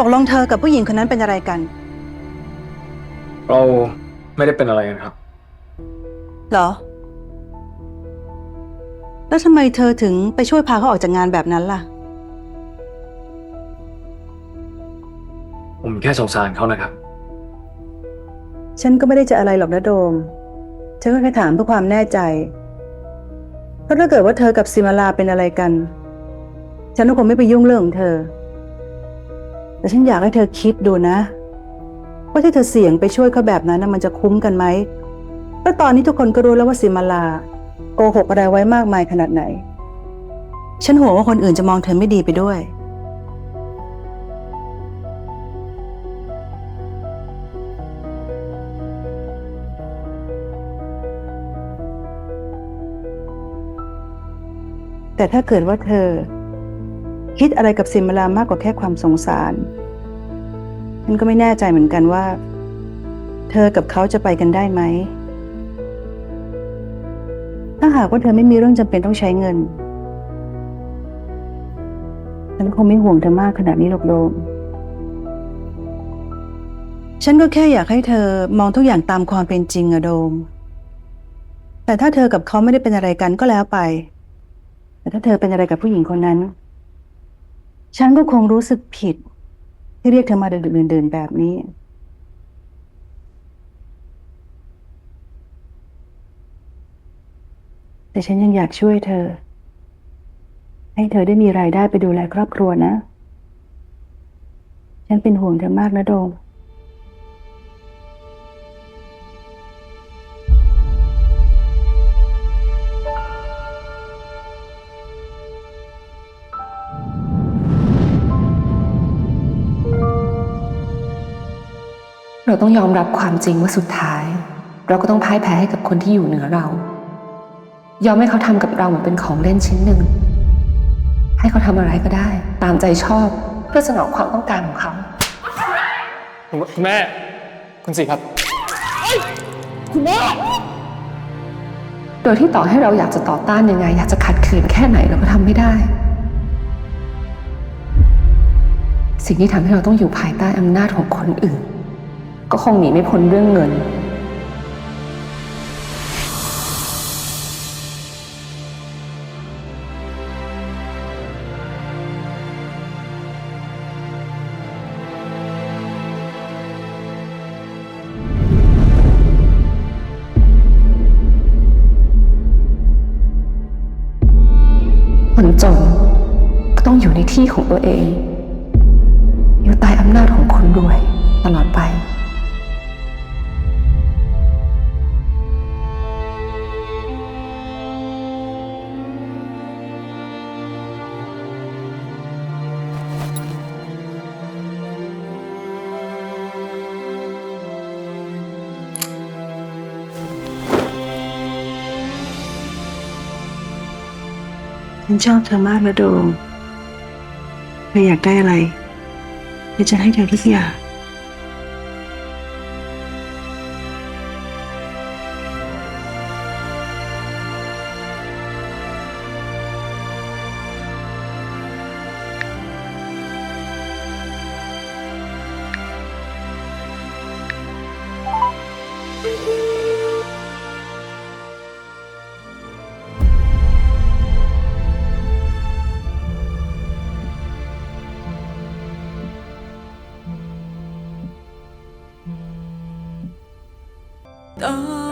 ตกลงเธอกับผู้หญิงคนนั้นเป็นอะไรกัน เราไม่ได้เป็นอะไรกันครับ เหรอ แล้วทำไมเธอถึงไปช่วยพาเขาออกจากงานแบบนั้นล่ะ ผมแค่สงสารเขานะครับ ฉันก็ไม่ได้จะอะไรหรอกนะโดม ฉันก็แค่ถามเพื่อความแน่ใจ เพราะถ้าเกิดว่าเธอกับซิมาลาเป็นอะไรกัน ฉันก็คงไม่ไปยุ่งเรื่องของเธอ แต่ฉันอยากให้เธอคิดดูนะ ว่าที่เธอเสี่ยงไปช่วยเขาแบบนั้นนะมันจะคุ้มกันไหมแล้วตอนนี้ทุกคนก็รู้แล้วว่าซิมาลาโกหกอะไรไว้มากมายขนาดไหน ฉันห่วงว่าคนอื่นจะมองเธอไม่ดีไปด้วย แต่ถ้าเกิดว่าเธอ คิดอะไรกับซิมลามากกว่าแค่ความสงสารฉันก็ไม่แน่ใจเหมือนกันว่า เธอกับเขาจะไปกันได้ไหม ถ้าหากว่าเธอไม่มีเรื่องจำเป็นต้องใช้เงิน ฉันคงไม่ห่วงเธอมากขนาดนี้หรอกโดม ฉันก็แค่อยากให้เธอมองทุกอย่างตามความเป็นจริงอะโดม แต่ถ้าเธอกับเขาไม่ได้เป็นอะไรกันก็แล้วไป แต่ถ้าเธอเป็นอะไรกับผู้หญิงคนนั้น ฉันก็คงรู้สึกผิด ที่เรียกเธอมาเดินเดินๆแบบนี้ แต่ฉันยังอยากช่วยเธอ ให้เธอได้มีรายได้ไปดูแลครอบครัวนะ ฉันเป็นห่วงเธอมากนะโดม เราต้องยอมรับความจริงว่าสุดท้าย เราก็ต้องพ่ายแพ้ให้กับคนที่อยู่เหนือเรา ยอมให้เขาทำกับเราเหมือนเป็นของเล่นชิ้นหนึ่ง ให้เขาทำอะไรก็ได้ ตามใจชอบเพื่อสนองความต้องการของเขา คุณแม่ คุณสิครับโดยที่ต่อให้เราอยากจะต่อต้านยังไง อยากจะขัดขืนแค่ไหนเราก็ทำไม่ได้ สิ่งที่ทำให้เราต้องอยู่ภายใต้อำนาจของคนอื่น ก็คงหนีไม่พ้นเรื่องเงิน คนจนก็ต้องอยู่ในที่ของตัวเอง อยู่ใต้อำนาจของคนรวยตลอดไป ฉันชอบเธอมากนะโดมเธออยากได้อะไรฉันจะให้เธอทุกอย่าง Oh.